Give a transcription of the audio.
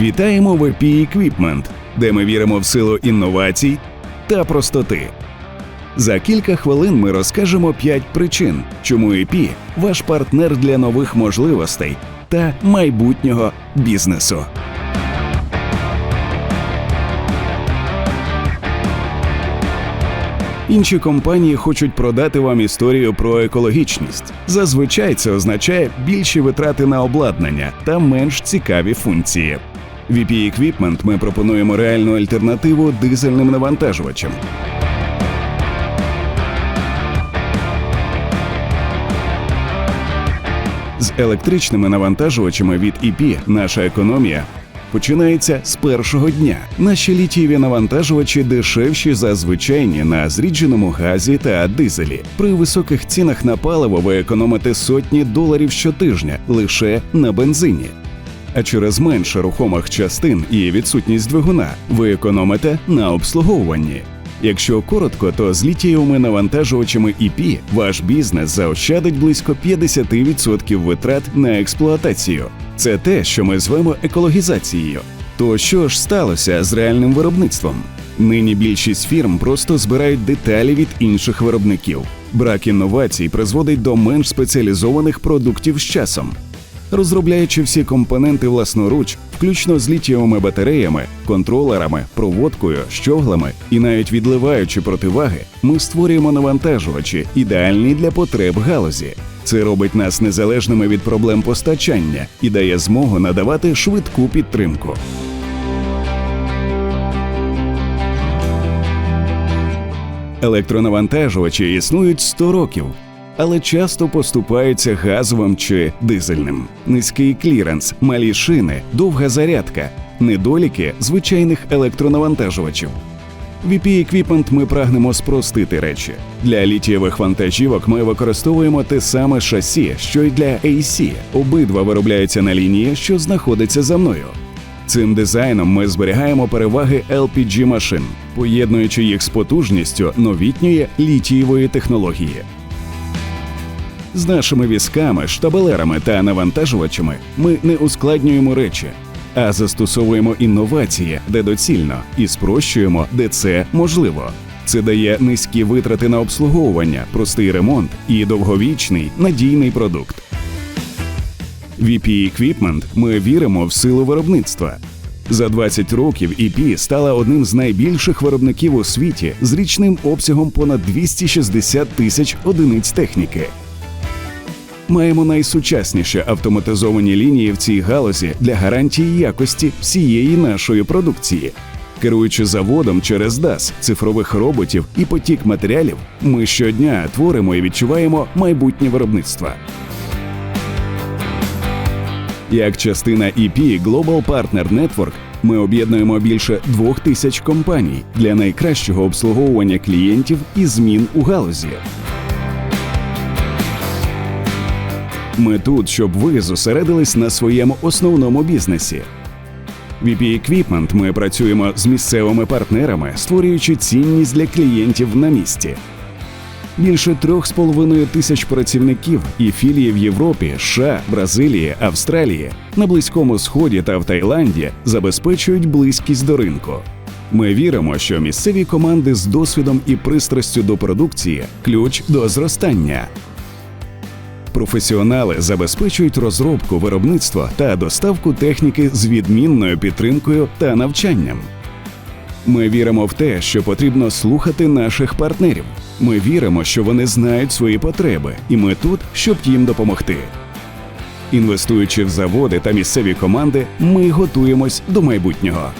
Вітаємо в EP Equipment, де ми віримо в силу інновацій та простоти. За кілька хвилин ми розкажемо 5 причин, чому EP – ваш партнер для нових можливостей та майбутнього бізнесу. Інші компанії хочуть продати вам історію про екологічність. Зазвичай це означає більші витрати на обладнання та менш цікаві функції. В EP Equipment ми пропонуємо реальну альтернативу дизельним навантажувачам. З електричними навантажувачами від EP наша економія починається з першого дня. Наші літієві навантажувачі дешевші за звичайні на зрідженому газі та дизелі. При високих цінах на паливо ви економите сотні доларів щотижня лише на бензині. А через менше рухомих частин і відсутність двигуна ви економите на обслуговуванні. Якщо коротко, то з літієвими навантажувачами EP ваш бізнес заощадить близько 50% витрат на експлуатацію. Це те, що ми звемо екологізацією. То що ж сталося з реальним виробництвом? Нині більшість фірм просто збирають деталі від інших виробників. Брак інновацій призводить до менш спеціалізованих продуктів з часом. Розробляючи всі компоненти власноруч, включно з літієвими батареями, контролерами, проводкою, щоглами і навіть відливаючи противаги, ми створюємо навантажувачі, ідеальні для потреб галузі. Це робить нас незалежними від проблем постачання і дає змогу надавати швидку підтримку. Електронавантажувачі існують 100 років, але часто поступаються газовим чи дизельним. Низький кліренс, малі шини, довга зарядка, недоліки звичайних електронавантажувачів. В EP Equipment ми прагнемо спростити речі. Для літієвих вантажівок ми використовуємо те саме шасі, що й для AC. Обидва виробляються на лінії, що знаходиться за мною. Цим дизайном ми зберігаємо переваги LPG машин, поєднуючи їх з потужністю новітньої літієвої технології. З нашими візками, штабелерами та навантажувачами ми не ускладнюємо речі, а застосовуємо інновації, де доцільно, і спрощуємо, де це можливо. Це дає низькі витрати на обслуговування, простий ремонт і довговічний надійний продукт. В EP Equipment ми віримо в силу виробництва. За 20 років EP стала одним з найбільших виробників у світі з річним обсягом понад 260 тисяч одиниць техніки. Маємо найсучасніші автоматизовані лінії в цій галузі для гарантії якості всієї нашої продукції. Керуючи заводом через DAS, цифрових роботів і потік матеріалів, ми щодня творимо і відчуваємо майбутнє виробництва. Як частина EP Global Partner Network ми об'єднуємо більше двох тисяч компаній для найкращого обслуговування клієнтів і змін у галузі. Ми тут, щоб ви зосередились на своєму основному бізнесі. В Equipment ми працюємо з місцевими партнерами, створюючи цінність для клієнтів на місці. Більше трьох з половиною тисяч працівників і філії в Європі, США, Бразилії, Австралії, на Близькому Сході та в Таїланді забезпечують близькість до ринку. Ми віримо, що місцеві команди з досвідом і пристрастю до продукції ключ до зростання. Професіонали забезпечують розробку, виробництво та доставку техніки з відмінною підтримкою та навчанням. Ми віримо в те, що потрібно слухати наших партнерів. Ми віримо, що вони знають свої потреби, і ми тут, щоб їм допомогти. Інвестуючи в заводи та місцеві команди, ми готуємось до майбутнього.